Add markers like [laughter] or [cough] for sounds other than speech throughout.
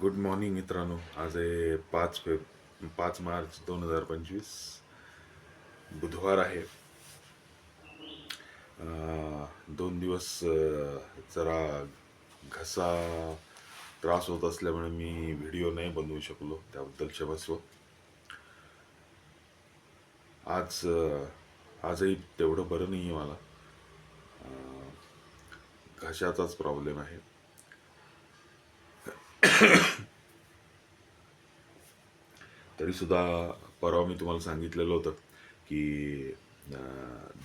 Good morning मित्रांनो. आज आहे पाच फेब पाच मार्च दोन हजार पंचवीस. बुधवार आहे. दोन दिवस जरा घसा त्रास होत असल्यामुळे मी व्हिडिओ नाही बनवू शकलो त्याबद्दल क्षमस्व आज आजही तेवढं बरं नाही आहे मला घशाचाच प्रॉब्लेम आहे. [coughs] तरी सुद्धा परवा मी तुम्हाला सांगितलेलं होतं की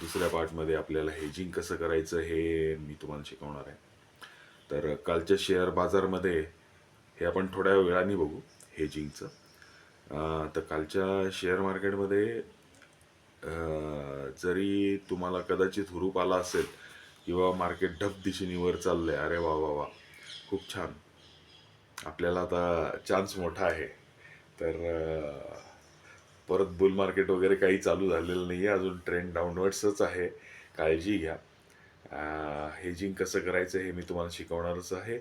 दुसऱ्या पार्टमध्ये आपल्याला हेजिंग कसं करायचं हे मी तुम्हाला शिकवणार आहे. तर कालच्या शेअर बाजारमध्ये हे आपण थोड्या वेळाने बघू हेजिंगचं तर कालच्या शेअर मार्केटमध्ये जरी तुम्हाला कदाचित हुरूप आला असेल किंवा मार्केट ढब दिशेने वर चाललं आहे अरे वा वा वा खूप छान. आपल्याला आता चान्स मोठा आहे. तर परत बुल मार्केट वगैरे काही चालू झालेलं नाही आहे अजून ट्रेंड डाऊनवर्ड्सच आहे. काळजी घ्या. हेजिंग कसं करायचं हे मी तुम्हाला शिकवणारच आहे.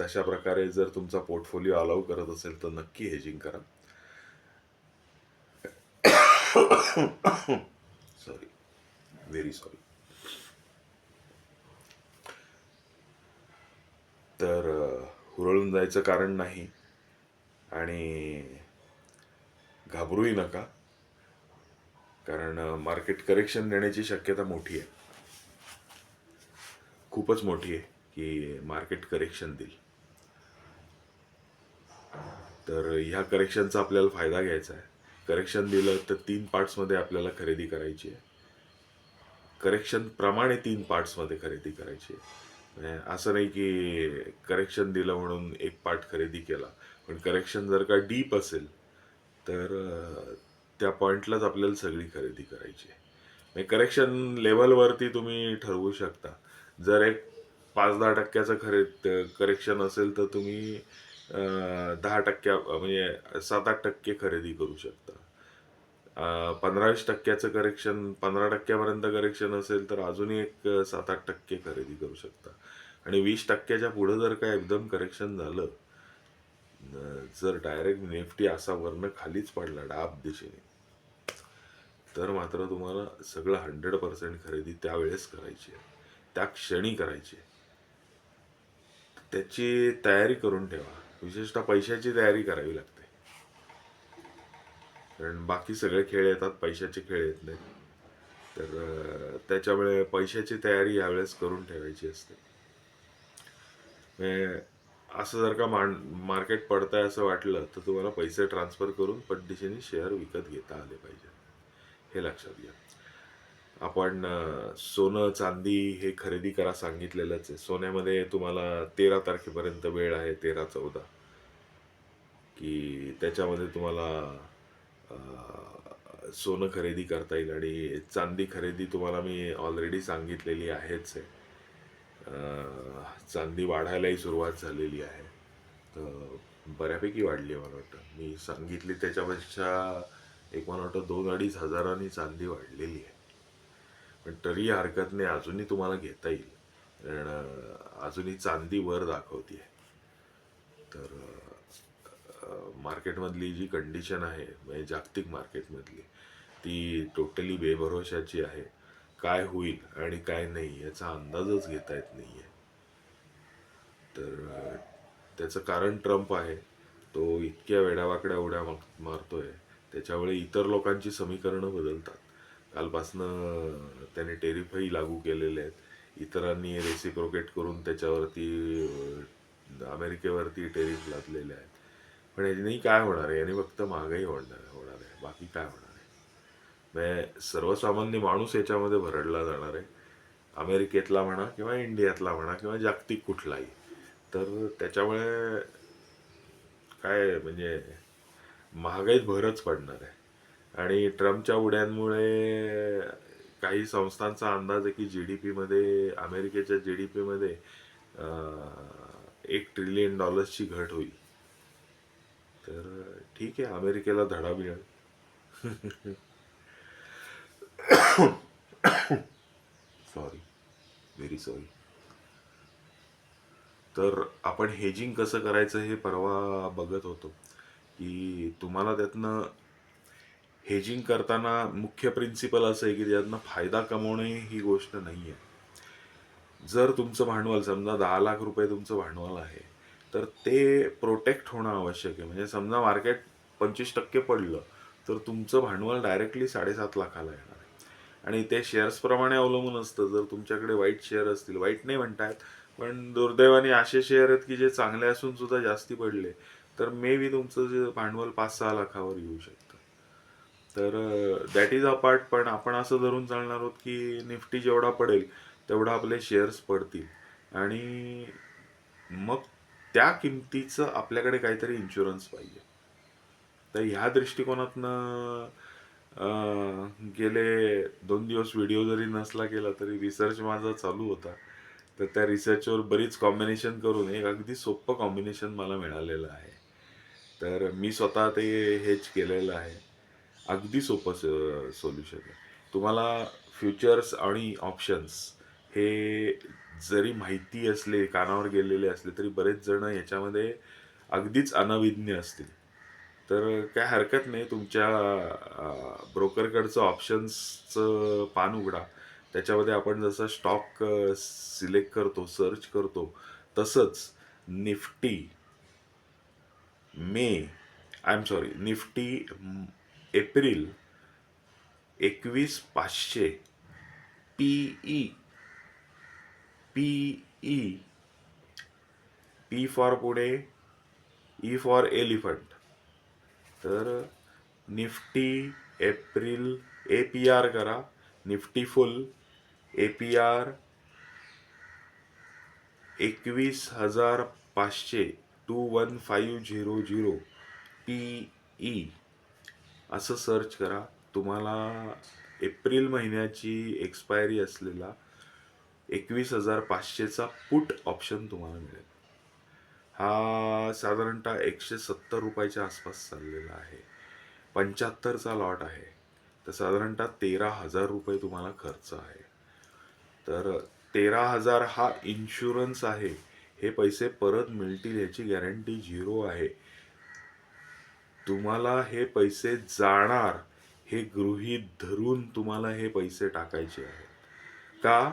तशा प्रकारे जर तुमचा पोर्टफोलिओ अलाव करत असेल तर नक्की हेजिंग करा. सॉरी व्हेरी सॉरी तर हुरळून जायचं कारण नाही. आणि घाबरूही नका. कारण मार्केट करेक्शन देण्याची शक्यता मोठी आहे. खूपच मोठी आहे की मार्केट करेक्शन देईल. तर ह्या करेक्शनचा आपल्याला फायदा घ्यायचा आहे. करेक्शन दिलं तर तीन पार्ट्समध्ये आपल्याला खरेदी करायची आहे. करेक्शन प्रमाणे तीन पार्ट्समध्ये खरेदी करायची आहे. असं नाही की करेक्शन दिलं म्हणून एक पार्ट खरेदी केला. पण करेक्शन जर का डीप असेल तर त्या पॉईंटलाच आपल्याला सगळी खरेदी करायची आहे. म्हणजे करेक्शन लेवलवरती तुम्ही ठरवू शकता. जर एक पाच दहा टक्क्याचं खरे करेक्शन असेल तर तुम्ही दहा टक्क्या म्हणजे सात आठ टक्के खरेदी करू शकता. पंधरावीस टक्क्याचं करेक्शन पंधरा टक्क्यापर्यंत करेक्शन असेल तर अजूनही एक सात आठ टक्के खरेदी करू शकता. आणि वीस टक्क्याच्या पुढं जर काय एकदम करेक्शन झालं जर डायरेक्ट निफ्टी असा वरनं खालीच पडला डाब दिशेने तर मात्र तुम्हाला सगळं हंड्रेड पर्सेंट खरेदी त्यावेळेस करायची आहे. त्या क्षणी करायची त्याची तयारी करून ठेवा. विशेषतः पैशाची तयारी करावी लागते. कारण बाकी सगळे खेळ येतात पैशाचे खेळ येत नाही तर त्याच्यामुळे पैशाची तयारी यावेळेस करून ठेवायची असते. असं जर का मान मार्केट पडतंय असं वाटलं तर तुम्हाला पैसे ट्रान्सफर करून पद्धतीने शेअर विकत घेता आले पाहिजे. हे लक्षात घ्या. आपण सोनं चांदी हे खरेदी करा सांगितलेलंच आहे. सोन्यामध्ये तुम्हाला तेरा तारखेपर्यंत वेळ आहे तेरा चौदा. की त्याच्यामध्ये तुम्हाला सोनं खरेदी करता येईल आणि चांदी खरेदी तुम्हाला मी ऑलरेडी सांगितलेली आहेच आहे. चांदी वाढायलाही सुरुवात झालेली आहे. तर बऱ्यापैकी वाढली आहे मला वाटतं. मी सांगितली त्याच्यापेक्षा एक मला वाटतं दोन अडीच हजारांनी चांदी वाढलेली आहे. पण तरी हरकत नाही अजूनही तुम्हाला घेता येईल. कारण अजूनही चांदी वर दाखवते तर मार्केटमधली जी कंडिशन आहे म्हणजे जागतिक मार्केटमधली ती टोटली बेभरोशाची आहे. काय होईल आणि काय नाही याचा अंदाजच घेता येत नाही आहे तर त्याचं कारण ट्रम्प आहे. तो इतक्या वेड्यावाकड्या उड्या मार- मारतोय. त्याच्यामुळे इतर लोकांची समीकरणं बदलतात. कालपासनं त्याने टेरिफही लागू केलेले आहेत. इतरांनी रेसिप्रोकेट करून त्याच्यावरती अमेरिकेवरती टेरिफ लादलेले आहेत. पण याने काय होणार आहे? याने फक्त महागाई होणार होणार आहे. बाकी काय होणार? म्हणजे सर्वसामान्य माणूस याच्यामध्ये भरडला जाणार आहे. अमेरिकेतला म्हणा किंवा इंडियातला म्हणा किंवा जागतिक कुठलाही. तर त्याच्यामुळे काय म्हणजे महागाईत भरच पडणार आहे. आणि ट्रम्पच्या उड्यांमुळे काही संस्थांचा अंदाज आहे की जी डी पीमध्ये अमेरिकेच्या जी डी पीमध्ये एक ट्रिलियन डॉलर्सची घट होईल. तर ठीक आहे अमेरिकेला धडा मिळेल. [laughs] सॉरी व्हेरी सॉरी तर आपण हेजिंग कसं करायचं हे परवा बघत होतो की तुम्हाला त्यातनं हेजिंग करताना मुख्य प्रिन्सिपल असं आहे की त्यातनं फायदा कमवणे ही गोष्ट नाही आहे जर तुमचं भांडवल समजा दहा लाख रुपये तुमचं भांडवल आहे तर ते प्रोटेक्ट होणं आवश्यक आहे. म्हणजे समजा मार्केट पंचवीस टक्के पडलं तर तुमचं भांडवल डायरेक्टली साडेसात लाखाला येणार. आणि ते शेअर्सप्रमाणे अवलंबून असतं. जर तुमच्याकडे वाईट शेअर असतील वाईट नाही म्हणतायत पण दुर्दैवाने असे शेअर आहेत की जे चांगले असून सुद्धा जास्ती पडले तर मे बी तुमचं जे भांडवल पाच सहा लाखावर येऊ शकतं. तर दॅट इज अ पार्ट पण आपण असं धरून चालणार आहोत की निफ्टी जेवढा पडेल तेवढा आपले शेअर्स पडतील. आणि मग त्या किमतीचं आपल्याकडे काहीतरी इन्शुरन्स पाहिजे. तर ह्या दृष्टिकोनातनं गेले दोन दिवस व्हिडिओ जरी नसला केला तरी रिसर्च माझा चालू होता. तर त्या रिसर्चवर बरीच कॉम्बिनेशन करून एक अगदी सोपं कॉम्बिनेशन मला मिळालेलं आहे. तर मी स्वतः ते हेच केलेलं आहे. अगदी सोपं सोल्युशन आहे. तुम्हाला फ्युचर्स आणि ऑप्शन्स हे जरी माहिती असले कानावर गेलेले असले तरी बरेच जण याच्यामध्ये अगदीच अनविज्ञ असतील. तर काय हरकत नाही तुमच्या ब्रोकरकडचं ऑप्शन्सचं पान उघडा. त्याच्यामध्ये आपण जसं स्टॉक सिलेक्ट करतो सर्च करतो तसंच Nifty May I M sorry Nifty April एकवीस पाचशे पीई पीई पी फॉर पुढे ई फॉर एलिफंट. तर Nifty April A P R करा. Nifty full A P R एकवीस हजार पाचशे two one five zero zero P E असं search करा. तुम्हाला एप्रिल महिन्याची एक्सपायरी असलेला एकवीस हजार पाचशेचा पुट ऑप्शन तुम्हाला मिळेल. हा साधारणतः एकशे सत्तर रुपयाच्या आसपास चाललेला आहे. पंच्याहत्तरचा लॉट आहे. तर साधारणतः तेरा हजार रुपये तुम्हाला खर्च आहे. तर तेरा हजार हा इन्शुरन्स आहे. हे पैसे परत मिळतील याची गॅरंटी झिरो आहे. तुम्हाला हे पैसे जाणार हे गृहीत धरून तुम्हाला हे पैसे टाकायचे आहेत. का?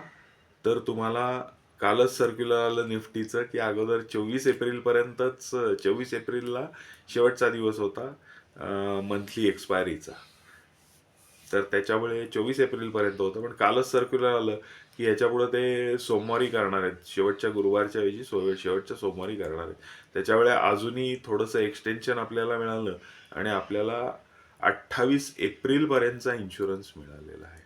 तर तुम्हाला कालच सर्क्युलर आलं निफ्टीचं की अगोदर चोवीस एप्रिलपर्यंतच चोवीस एप्रिलला शेवटचा दिवस होता मंथली एक्सपायरीचा तर त्याच्यामुळे चोवीस एप्रिलपर्यंत होतं पण कालच सर्क्युलर आलं की ह्याच्यापुढं ते सोमवारी करणार आहेत. शेवटच्या गुरुवारच्या ऐवजी सो शेवटच्या सोमवारी करणार आहेत. त्याच्यामुळे अजूनही थोडंसं एक्सटेन्शन आपल्याला मिळालं आणि आपल्याला अठ्ठावीस एप्रिलपर्यंतचा इन्शुरन्स मिळालेला आहे.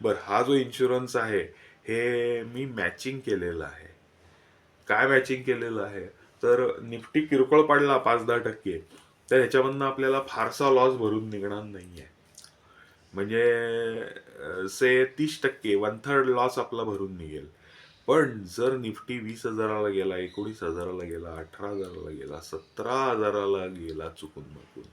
बरं हा जो इन्शुरन्स आहे हे मी मॅचिंग केलेलं आहे. काय मॅचिंग केलेलं आहे? तर निफ्टी किरकोळ पडला पाच दहा टक्के. तर ह्याच्यामधनं आपल्याला फारसा लॉस भरून निघणार नाही आहे म्हणजे से तीस टक्के वन थर्ड लॉस आपला भरून निघेल. पण जर निफ्टी वीस हजाराला गेला एकोणीस हजाराला गेला अठरा हजाराला गेला सतरा हजाराला गेला चुकून माकून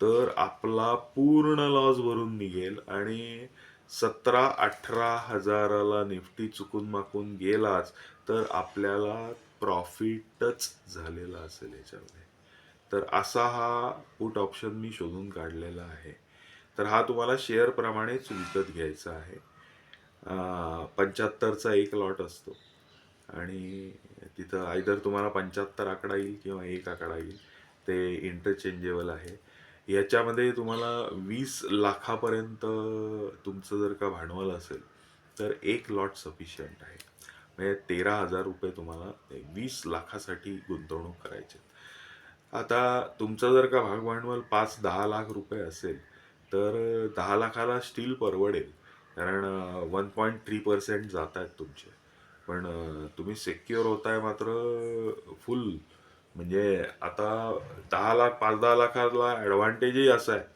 तर आपला पूर्ण लॉस भरून निघेल आणि सतरा अठरा हजाराला निफ्टी चुकून माकून गेलाच तर आपल्याला प्रॉफिटच झालेला असेल याच्यामध्ये. तर असा हा पुट ऑप्शन मी शोधून काढलेला आहे. तर हा तुम्हाला शेअरप्रमाणेच विकत घ्यायचा आहे. पंच्याहत्तरचा एक लॉट असतो. आणि तिथं आयदर तुम्हाला पंच्याहत्तर आकडा येईल किंवा एक आकडा येईल ते इंटरचेंजेबल आहे. याच्यामध्ये तुम्हाला वीस लाखापर्यंत तुमचं जर का भांडवल असेल तर एक लॉट सफिशियंट आहे. म्हणजे तेरा हजार रुपये तुम्हाला वीस लाखासाठी गुंतवणूक करायची आता तुमचं जर का भाग भांडवल पाच दहा लाख रुपये असेल तर दहा लाखाला स्टील परवडेल. कारण वन पॉईंट थ्री पर्सेंट जात आहेत तुमचे. पण तुम्ही सेक्युअर होताय मात्र फुल म्हणजे आता दहा लाख पाच दहा लाखाला ॲडव्हान्टेजही असं आहे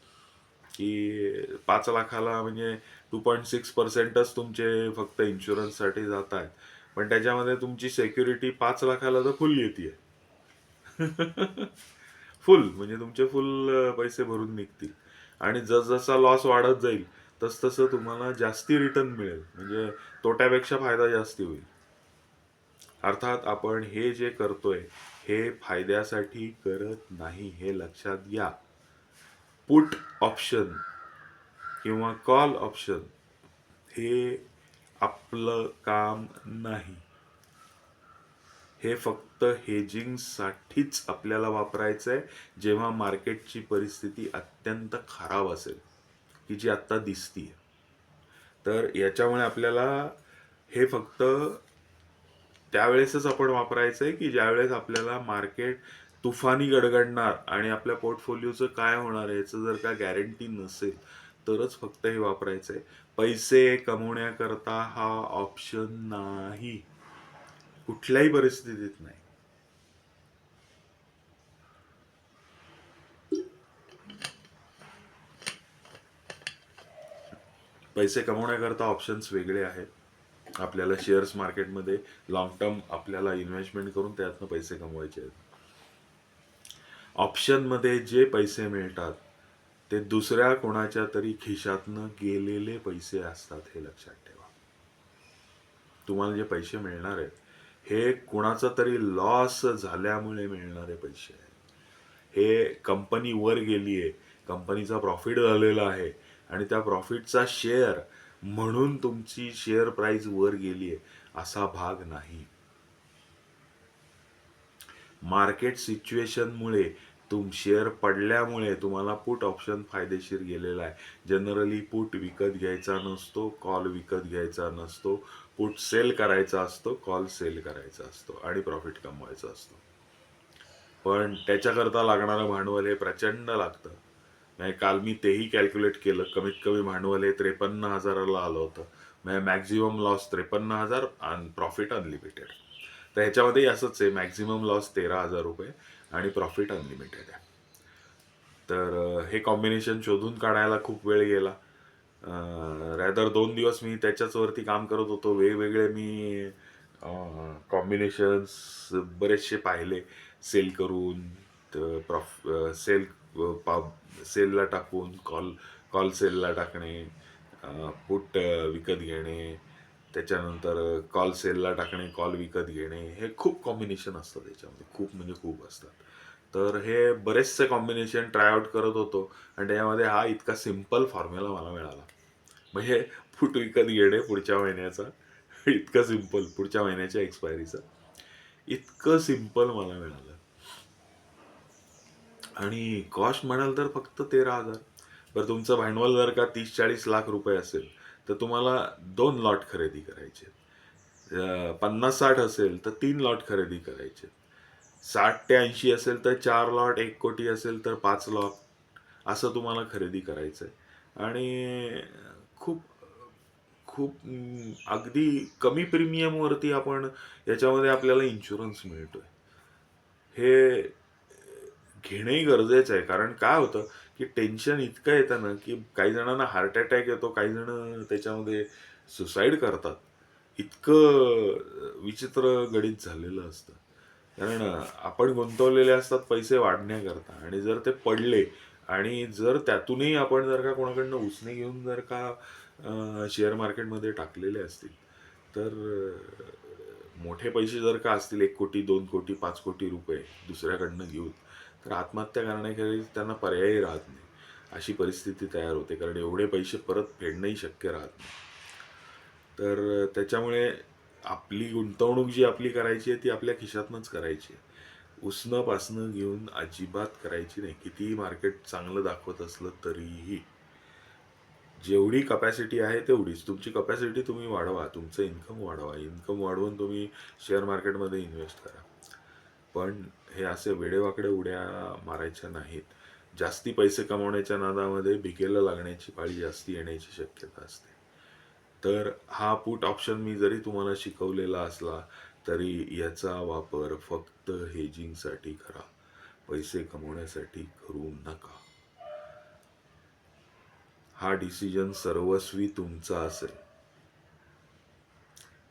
की पाच लाखाला म्हणजे टू पॉईंट सिक्स पर्सेंटच तुमचे फक्त इन्शुरन्ससाठी जात आहेत. पण त्याच्यामध्ये तुमची सेक्युरिटी पाच लाखाला तर फुल येते. [laughs] फुल म्हणजे तुमचे फुल पैसे भरून निघतील. आणि जसजसा लॉस वाढत जाईल तस तसं तुम्हाला जास्ती रिटर्न मिळेल. म्हणजे तोट्यापेक्षा फायदा जास्ती होईल. अर्थात आपण हे जे करतोय हे फायद्यासाठी करत नाही हे लक्षात घ्या. पुट ऑप्शन किंवा कॉल ऑप्शन हे आपलं काम नाही. हे फक्त हेजिंगसाठीच आपल्याला वापरायचं आहे जेव्हा मार्केटची परिस्थिती अत्यंत खराब असेल की जी आत्ता दिसतीये. तर याच्यामुळे आपल्याला हे फक्त त्यावेळेसच आपण वापरायचं आहे की ज्यावेळेस आपल्याला मार्केट तुफानी गडगडणार आणि आपल्या पोर्टफोलिओचं काय होणार आहे याचं जर का गॅरंटी नसेल तरच फक्त हे वापरायचं आहे पैसे कमवण्याकरता हा ऑप्शन नाही. कुठल्याही परिस्थितीत नाही. पैसे कमवण्याकरता ऑप्शन्स वेगळे आहेत. आपल्याला शेअर्स मार्केटमध्ये लॉंग टर्म आपल्याला इन्व्हेस्टमेंट करून त्यातनं पैसे कमवायचे आहेत. ऑप्शनमध्ये जे पैसे मिळतात ते दुसऱ्या कोणाच्या तरी खिशातनं गेलेले पैसे असतात हे लक्षात ठेवा. तुम्हाला जे पैसे मिळणार आहेत हे कुणाचा तरी लॉस झाल्यामुळे मिळणारे पैसे आहेत. हे कंपनी वर गेली आहे कंपनीचा प्रॉफिट झालेला आहे आणि त्या प्रॉफिटचा शेअर म्हणून तुमची शेअर प्राइस वर गेली आहे असा भाग नाही. मार्केट सिच्युएशनमुळे तुम शेअर पडल्यामुळे तुम्हाला पुट ऑप्शन फायदेशीर गेलेला आहे. जनरली पुट विकत घ्यायचा नसतो कॉल विकत घ्यायचा नसतो. पुट सेल करायचा असतो कॉल सेल करायचा असतो आणि प्रॉफिट कमवायचा असतो. पण त्याच्याकरता लागणारं भांडवल हे प्रचंड लागतं. नाही काल मी तेही कॅल्क्युलेट केलं. कमीत कमी भांडवल हे त्रेपन्न हजाराला आलं होतं. म्हणजे मॅक्झिमम लॉस त्रेपन्न हजार आणि प्रॉफिट अनलिमिटेड तर ह्याच्यामध्येही असंच आहे मॅक्झिमम लॉस तेरा हजार रुपये आणि प्रॉफिट अनलिमिटेड आहे. तर हे कॉम्बिनेशन शोधून काढायला खूप वेळ गेला. रॅदर दोन दिवस मी त्याच्याचवरती काम करत होतो. वेगवेगळे मी कॉम्बिनेशन्स बरेचसे पाहिले. सेल करून प्रॉफ सेल पा सेलला टाकून कॉल कॉल सेलला टाकणे पुट विकत घेणे त्याच्यानंतर कॉल सेलला टाकणे कॉल विकत घेणे हे खूप कॉम्बिनेशन असतात त्याच्यामध्ये. खूप म्हणजे खूप असतात. तर हे बरेचसे कॉम्बिनेशन ट्रायआउट करत होतो आणि त्याच्यामध्ये हा इतका सिंपल फॉर्म्युला मला मिळाला. म्हणजे फूट विकत घेणे पुढच्या महिन्याचा इतकं सिंपल पुढच्या महिन्याच्या एक्सपायरीचं इतकं सिंपल मला मिळालं. आणि कॉस्ट म्हणाल तर फक्त तेरा हजार. बरं तुमचं भांडवल जर का तीस चाळीस लाख रुपये असेल तर तुम्हाला दोन लॉट खरेदी करायचे पन्नास साठ असेल तर तीन लॉट खरेदी करायचे साठ ते ऐंशी असेल तर चार लॉट एक कोटी असेल तर पाच लॉट. असं तुम्हाला खरेदी करायचं आहे. आणि खूप खूप अगदी कमी प्रीमियमवरती आपण याच्यामध्ये आपल्याला इन्शुरन्स मिळतो आहे हे घेणंही गरजेचं आहे. कारण काय होतं की टेन्शन इतकं येतं ना की काही जणांना हार्ट अटॅक येतो काही जण त्याच्यामध्ये सुसाईड करतात. इतकं विचित्र गणित झालेलं असतं. कारण आपण गुंतवलेले असतात पैसे वाढण्याकरता. आणि जर ते पडले आणि जर त्यातूनही आपण जर का कोणाकडनं उसने घेऊन जर का शेअर मार्केटमध्ये टाकलेले असतील तर मोठे पैसे जर का असतील एक कोटी दोन कोटी पाच कोटी रुपये दुसऱ्याकडनं घेऊन तर आत्महत्या करण्याखेरीज त्यांना पर्यायही राहत नाही. अशी परिस्थिती तयार होते कारण एवढे पैसे परत फेडणंही शक्य राहत नाही. तर त्याच्यामुळे आपली गुंतवणूक जी आपली करायची आहे ती आपल्या खिशातनंच करायची आहे. उसणं पासणं घेऊन अजिबात करायची नाही. कितीही मार्केट चांगलं दाखवत असलं तरीही जेवढी कपॅसिटी आहे तेवढीच. तुमची कपॅसिटी तुम्ही वाढवा तुमचं इन्कम वाढवा. इन्कम वाढवून तुम्ही शेअर मार्केटमध्ये इन्व्हेस्ट करा. पण हे असे वेडेवाकडे उड्या मारायच्या नाहीत. जास्ती पैसे कमावण्याच्या नादामध्ये भिकेला लागण्याची पाळी जास्ती येण्याची शक्यता असते. तर हा पुट ऑप्शन मी जरी तुम्हाला शिकवलेला असला तरी याचा वापर फक्त हेजिंगसाठी करा. पैसे कमवण्यासाठी करू नका. हा डिसिजन सर्वस्वी तुमचा असेल.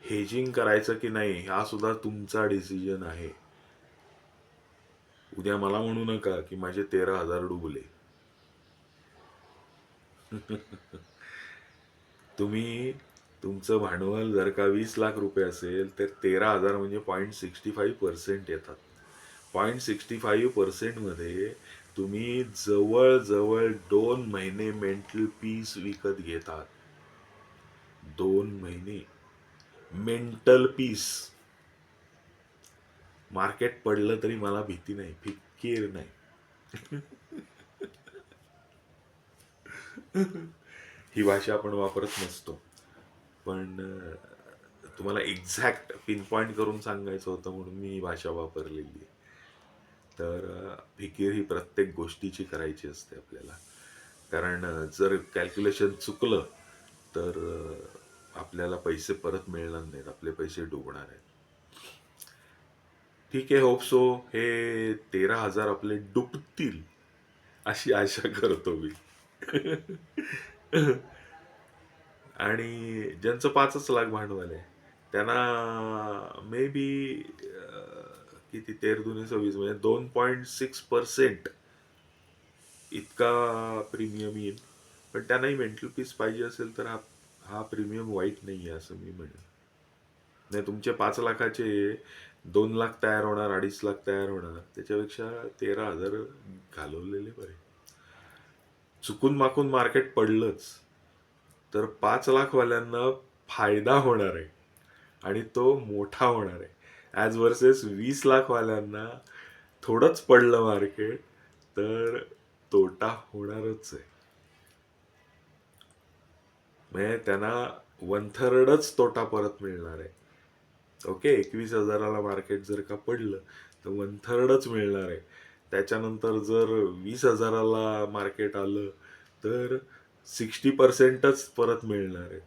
हेजिंग करायचं की नाही हा सुद्धा तुमचा डिसिजन आहे. उद्या मला म्हणू नका की माझे तेरा हजार डुबले. तुम्ही तुमचं भांडवल जर का वीस लाख रुपये असेल तर तेरा हजार म्हणजे पॉईंट सिक्स्टी फाईव्ह पर्सेंट येतात. पॉईंट सिक्स्टी फाईव्ह पर्सेंटमध्ये तुम्ही जवळजवळ दोन महिने मेंटल पीस विकत घेतात. दोन महिने. मेंटल पीस मार्केट पडलं तरी मला भीती नाही फिकीर नाही. ही भाषा आपण वापरत नसतो. पण तुम्हाला एक्झॅक्ट पिन पॉइंट करून सांगायचं होतं म्हणून मी ही भाषा वापरलेली आहे. तर फिकीर ही प्रत्येक गोष्टीची करायची असते आपल्याला. कारण जर कॅल्क्युलेशन चुकलं तर आपल्याला पैसे परत मिळणार नाहीत आपले पैसे डुबणार आहेत. ठीक आहे होप सो हे तेरा हजार आपले डुबतील अशी आशा करतो मी. आणि ज्यांचं पाचच लाख भांडवल आहे त्यांना मे बी किती तेर दुने सव्वीस म्हणजे दोन पॉईंट सिक्स पर्सेंट इतका प्रीमियम येईल. पण त्यांनाही मेंटल पीस पाहिजे असेल तर हा हा प्रीमियम वाईट नाही आहे असं मी म्हणेन. नाही तुमचे पाच लाखाचे दोन लाख तयार होणार अडीच लाख तयार होणार. त्याच्यापेक्षा तेरा हजार घालवलेले बरे. चुकून माकून मार्केट पडलंच. तर पाच लाखवाल्यांना फायदा होणार आहे आणि तो मोठा होणार आहे. ॲज वर्सेस वीस लाखवाल्यांना थोडंच पडलं मार्केट तर तोटा होणारच आहे. म्हणजे त्यांना वन थर्डच तोटा परत मिळणार आहे. ओके एकवीस हजाराला मार्केट जर का पडलं तर वन थर्डच मिळणार आहे. त्याच्यानंतर जर वीस हजाराला मार्केट आलं तर सिक्स्टी पर्सेंटच परत मिळणार आहे.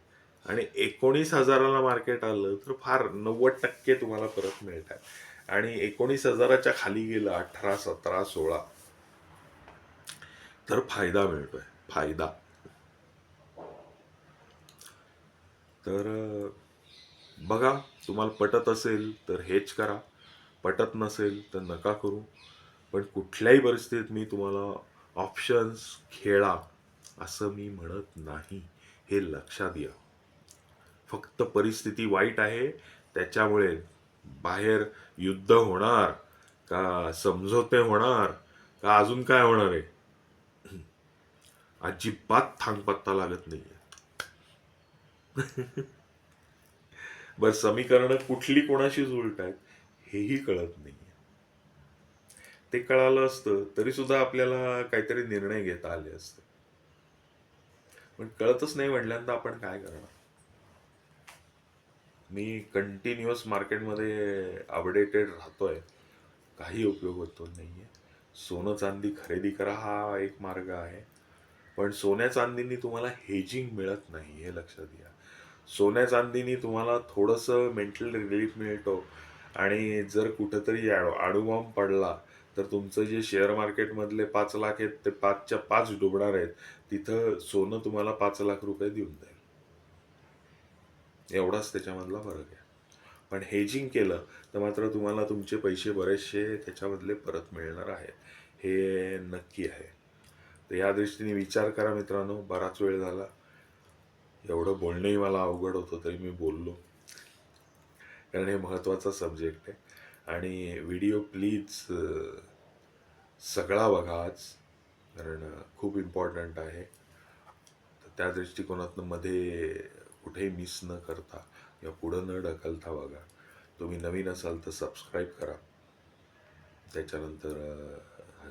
आणि एकोणीस हजाराला मार्केट आलं तर फार नव्वद टक्के तुम्हाला परत मिळतात. आणि एकोणीस हजाराच्या खाली गेलं अठरा सतरा सोळा तर फायदा मिळतोय फायदा. तर बघा तुम्हाला पटत असेल तर हेच करा. पटत नसेल तर नका करू. पण कुठल्याही परिस्थितीत मी तुम्हाला ऑप्शन्स खेळा असं मी म्हणत नाही. हे लक्षात घ्या फक्त परिस्थिती वाईट आहे. त्याच्यामुळे बाहेर युद्ध होणार का समझोते होणार का अजून काय होणार आहे? अजिबात थांगपत्ता लागत नाहीये. [laughs] बरं समीकरणं कुठली कोणाशी उलट आहेत हेही कळत नाहीये. ते कळालं असतं तरी सुद्धा आपल्याला काहीतरी निर्णय घेता आले असते. पण कळतच नाही म्हटल्यानंतर आपण काय करणार? मी कंटिन्युअस मार्केटमध्ये अपडेटेड राहतोय काही उपयोग होतो नाहीये. सोनं चांदी खरेदी करा हा एक मार्ग आहे पण सोन्या चांदीनी तुम्हाला हेजिंग मिळत नाही हे लक्षात घ्या. सोन्या चांदीनी तुम्हाला थोडंसं मेंटल रिलीफ मिळतो. आणि जर कुठंतरी आडू पडला तर तुमचं जे शेअर मार्केटमधले पाच लाख आहेत ते पाचच्या पाच डुबणार आहेत. तिथं सोनं तुम्हाला पाच लाख रुपये देऊन जाईल एवढाच त्याच्यामधला फरक आहे. पण हेजिंग केलं तर मात्र तुम्हाला तुमचे पैसे बरेचसे त्याच्यामधले परत मिळणार आहेत. हे नक्की आहे. तर या दृष्टीने विचार करा मित्रांनो बराच वेळ झाला. एवढं बोलणंही मला अवघड होतं तरी मी बोललो. कारण हे महत्त्वाचा सब्जेक्ट आहे. आणि व्हिडिओ प्लीज सगळा बघा आज. कारण खूप इम्पॉर्टंट आहे. तर त्या दृष्टिकोनातनं मध्ये कुठेही मिस न करता किंवा पुढं न ढकलता बघा. तुम्ही नवीन असाल तर सबस्क्राईब करा. त्याच्यानंतर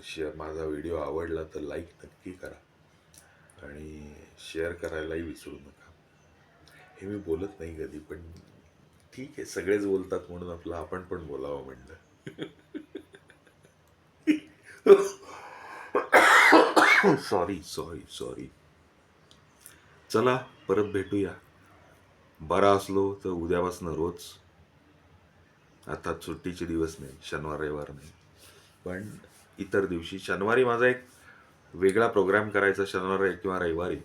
शेअर माझा व्हिडिओ आवडला तर लाईक नक्की करा. आणि शेअर करायलाही विसरू नका. हे मी बोलत नाही कधी पण ठीक आहे सगळेच बोलतात म्हणून आपलं आपण पण बोलावं म्हणलं. सॉरी सॉरी सॉरी चला परत भेटूया. बरा असलो तर उद्यापासनं रोज. आता सुट्टीचे दिवस नाही शनिवार रविवार नाही. पण इतर दिवशी शनिवारी माझा एक वेगळा प्रोग्राम करायचा शनिवार किंवा रविवारी.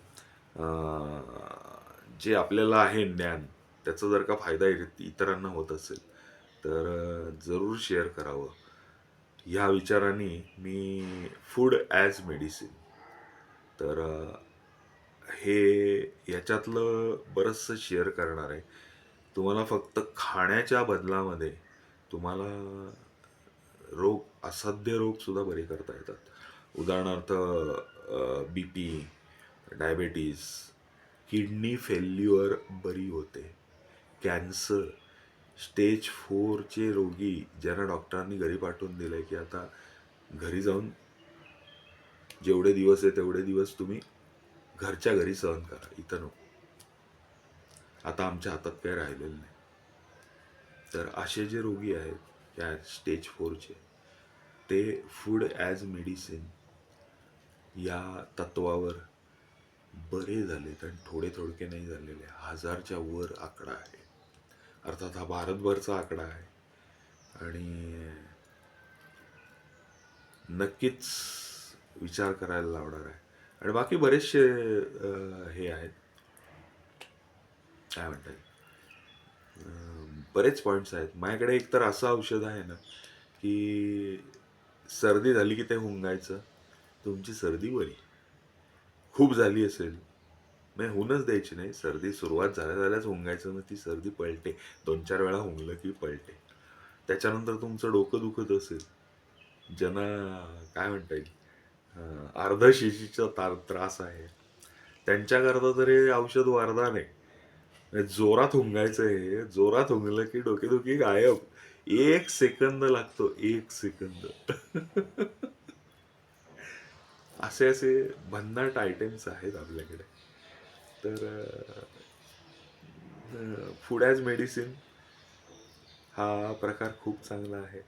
जे आपल्याला आहे ज्ञान त्याचा जर का फायदा इतरांना होत असेल तर जरूर शेअर करावं. ह्या विचाराने मी फूड ॲज मेडिसिन तर हे याच्यातलं बरंचसं शेअर करणार आहे. तुम्हाला फक्त खाण्याच्या बदलामध्ये तुम्हाला रोग असाध्य रोगसुद्धा बरे करता येतात. उदाहरणार्थ B P diabetes kidney failure बरी होते. कॅन्सर. स्टेज फोरचे रोगी ज्यांना डॉक्टरांनी घरी पाठवून दिलं की आता घरी जाऊन जेवढे दिवस आहे तेवढे दिवस तुम्ही घरच्या घरी सहन करा. इथं नको. आता आमच्या हातात काही राहिलेलं नाही. तर असे जे रोगी आहेत या स्टेज फोरचे ते फूड ॲज मेडिसिन या तत्वावर बरे झालेत आणि थोडे थोडके नाही झालेले. हजारच्या वर आकडा आहे. अर्थात हा भारतभरचा आकडा आहे. आणि नक्कीच विचार करायला लावणार आहे. आणि बाकी बरेचसे हे आहेत. काय म्हणता येईल? बरेच पॉईंट्स आहेत. माझ्याकडे एक तर असं औषध आहे ना की सर्दी झाली की ते हुंगायचं. तुमची सर्दी बरी. खूप झाली असेल. नाही होऊनच द्यायची नाही. सर्दी सुरुवात झाल्या झाल्याच हुंगायचं ना ती सर्दी पळते दोन चार वेळा हुंगलं की पळते त्याच्यानंतर तुमचं डोकं दुखत असेल. ज्यांना काय म्हणता येईल अर्ध अर्धशिशीचा तार त्रास आहे. त्यांच्याकरता तरी औषध वरदान आहे. जोरात हुंगायचं आहे जोरात हुंगलं की डोकेदुखी गायब. एक सेकंद लागतो एक सेकंद. [laughs] असे असे भन्नाट आयटेम्स आहेत आपल्याकडे. तर फूड ॲज मेडिसिन हा प्रकार खूप चांगला आहे.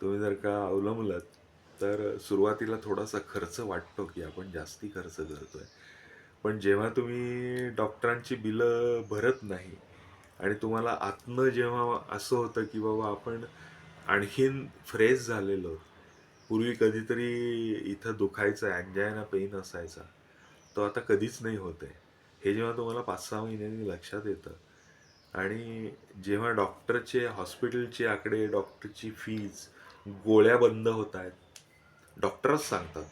तुम्ही जर का अवलंबलात तर सुरुवातीला थोडासा खर्च वाटतो की आपण जास्ती खर्च करतोय. पण जेव्हा तुम्ही डॉक्टरांची बिलं भरत नाही आणि तुम्हाला आतनं जेव्हा असं होतं की बाबा आपण आणखीन फ्रेश झालेलो पूर्वी कधीतरी इथं दुखायचं अँजायना पेन असायचा. तो आता कधीच नाही होत आहे. हे जेव्हा तुम्हाला पाच सहा महिन्यांनी लक्षात येतं. आणि जेव्हा डॉक्टरचे हॉस्पिटलचे आकडे डॉक्टरची फीज गोळ्या बंद होत आहेत डॉक्टरच सांगतात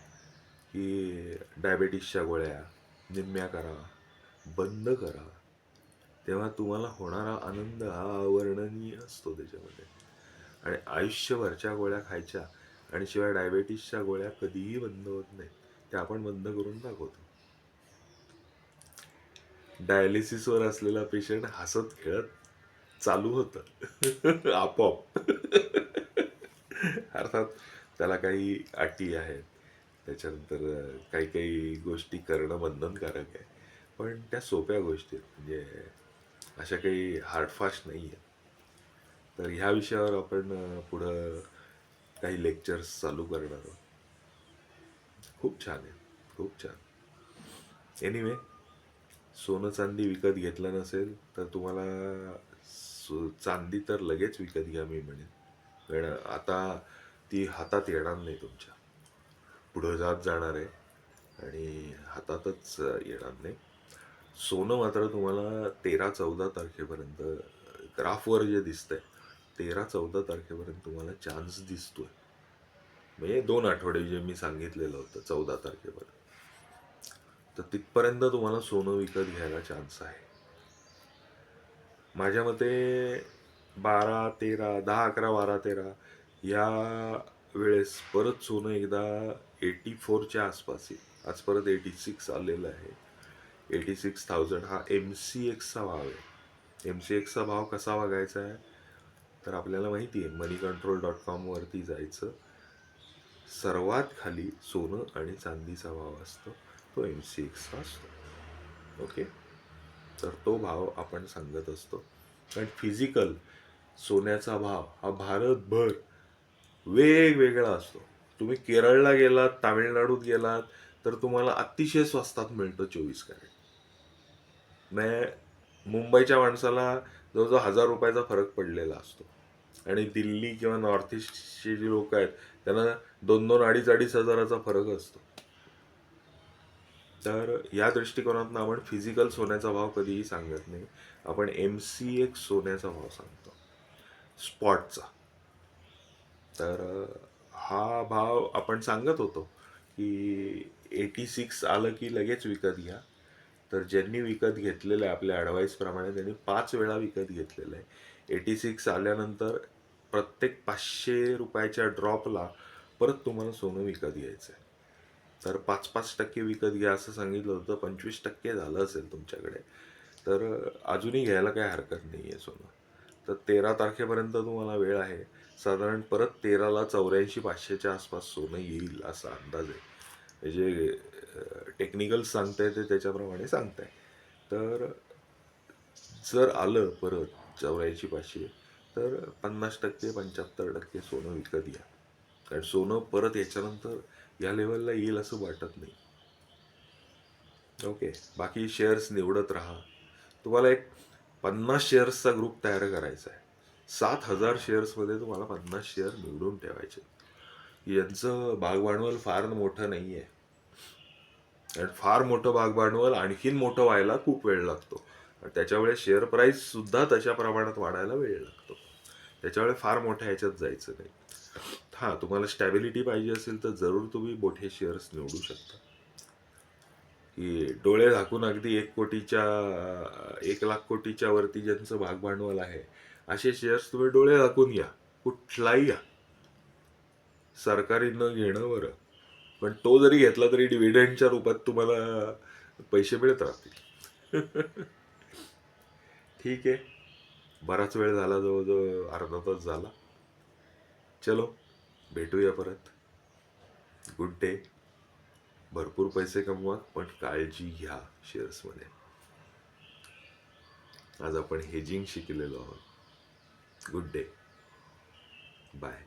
की डायबेटीसच्या गोळ्या निम्म्या करा बंद करा. तेव्हा तुम्हाला होणारा आनंद हा अवर्णनीय असतो त्याच्यामध्ये. आणि आयुष्यभरच्या गोळ्या खायच्या आणि शिवाय डायबेटीसच्या गोळ्या कधीही बंद होत नाहीत. त्या आपण बंद करून दाखवतो. डायलिसिसवर असलेला पेशंट हसत खेळत चालू होतं. [laughs] आपोआप. [laughs] अर्थात त्याला काही अटी आहेत. त्याच्यानंतर काही काही गोष्टी करणं बंधनकारक आहे. पण त्या सोप्या गोष्टी आहेत. म्हणजे अशा काही हार्डफास्ट नाही आहेत तर ह्या विषयावर आपण पुढं काही लेक्चर्स चालू करणार आहोत. खूप छान आहे खूप छान. एनिवे सोनं चांदी विकत घेतलं नसेल तर तुम्हाला चांदी तर लगेच विकत घ्या मी म्हणेन. कारण आता ती हातात येणार नाही तुमच्या. पुढं जात जाणार आहे आणि हातातच येणार नाही. सोनं मात्र तुम्हाला तेरा चौदा तारखेपर्यंत ग्राफवर जे दिसतंय तेरा चौदा तारखेपर्यंत तुम्हाला चान्स दिसतोय. म्हणजे दोन आठवडे जे मी सांगितलेलं होतं चौदा तारखेपर्यंत. तर तिथपर्यंत तुम्हाला सोनं विकत घ्यायला चान्स आहे. माझ्या मते बारा तेरा दहा अकरा बारा तेरा या वेळेस परत सोनं एकदा एटी फोरच्या आसपास येईल आज परत एटी सिक्स आलेलं आहे. एटी सिक्स थाउजंड हा एम सी एक्सचा भाव आहे. एम सी एक्सचा भाव कसा बघायचा आहे? तर आपल्याला माहिती आहे मनी कंट्रोल डॉट कॉमवरती जायचं. सर्वात खाली सोनं आणि चांदीचा भाव असतो तो एम सी एक्सचा असतो. ओके तर तो भाव आपण सांगत असतो. कारण फिजिकल सोन्याचा भाव हा भारतभर वेगवेगळा असतो. तुम्ही केरळला गेलात तामिळनाडूत गेलात तर तुम्हाला अतिशय स्वस्तात मिळतं चोवीस कॅरेट. नाही मुंबईच्या माणसाला जवळजवळ हजार रुपयाचा फरक पडलेला असतो. आणि दिल्ली किंवा नॉर्थ ईस्टचे जे लोक आहेत त्यांना दोन दोन अडीच अडीच हजाराचा फरक असतो. तर या दृष्टिकोनातून आपण फिजिकल सोन्याचा भाव कधीही सांगत नाही. आपण एम सी एक सोन्याचा भाव सांगतो. स्पॉटचा तर हा भाव आपण सांगत होतो की एटी सिक्स आलं की लगेच विकत घ्या. तर ज्यांनी विकत घेतलेलं आहे आपल्या ॲडवाईसप्रमाणे त्यांनी पाच वेळा विकत घेतलेलं आहे. एटी सिक्स आल्यानंतर प्रत्येक पाचशे रुपयाच्या ड्रॉपला परत तुम्हाला सोनं विकत घ्यायचं आहे तर पाच पाच टक्के विकत घ्या असं सांगितलं होतं पंचवीस टक्के झालं असेल तुमच्याकडे. तर अजूनही घ्यायला काही हरकत नाही आहे सोनं. तर तेरा तारखेपर्यंत तुम्हाला वेळ आहे. साधारण परत तेराला चौऱ्याऐंशी पाचशेच्या आसपास सोनं येईल असा अंदाज आहे. जे टेक्निकल सांगताय ते त्याच्याप्रमाणे सांगताय. तर जर आलं परत चौऱ्याऐंशी पाचशे तर पन्नास टक्के पंच्याहत्तर टक्के सोनं विकत घ्या. कारण सोनं परत याच्यानंतर या लेवलला येईल असं वाटत नाही. ओके बाकी शेअर्स निवडत राहा. तुम्हाला एक पन्नास शेअर्सचा ग्रुप तयार करायचा आहे. सात हजार शेअर्समध्ये तुम्हाला पन्नास शेअर निवडून ठेवायचे. यांचं भागभांडवल फार मोठं नाही आहे आणि फार मोठं भागभांडवल आणखीन मोठं व्हायला खूप वेळ लागतो. त्याच्यामुळे शेअर प्राईस सुद्धा तशा प्रमाणात वाढायला वेळ लागतो. त्याच्यामुळे फार मोठ्या ह्याच्यात जायचं नाही. हां तुम्हाला स्टॅबिलिटी पाहिजे असेल तर जरूर तुम्ही मोठे शेअर्स निवडू शकता. की डोळे झाकून अगदी एक कोटीच्या एक लाख कोटीच्या वरती ज्यांचं भागभांडवल आहे असे शेअर्स तुम्ही डोळे झाकून घ्या. कुठलाही या. सरकारी न घेणं बरं. पण तो जरी घेतला तरी डिव्हिडंडच्या रूपात तुम्हाला पैसे मिळत राहतील. [laughs] ठीक आहे. बराच वेळ झाला जवळजवळ अर्धा तास झाला. चलो भेटूया परत. गुड डे भरपूर पैसे कमवा पण काळजी घ्या शेअर्समध्ये आज आपण हेजिंग शिकलेलो आहोत. Good day bye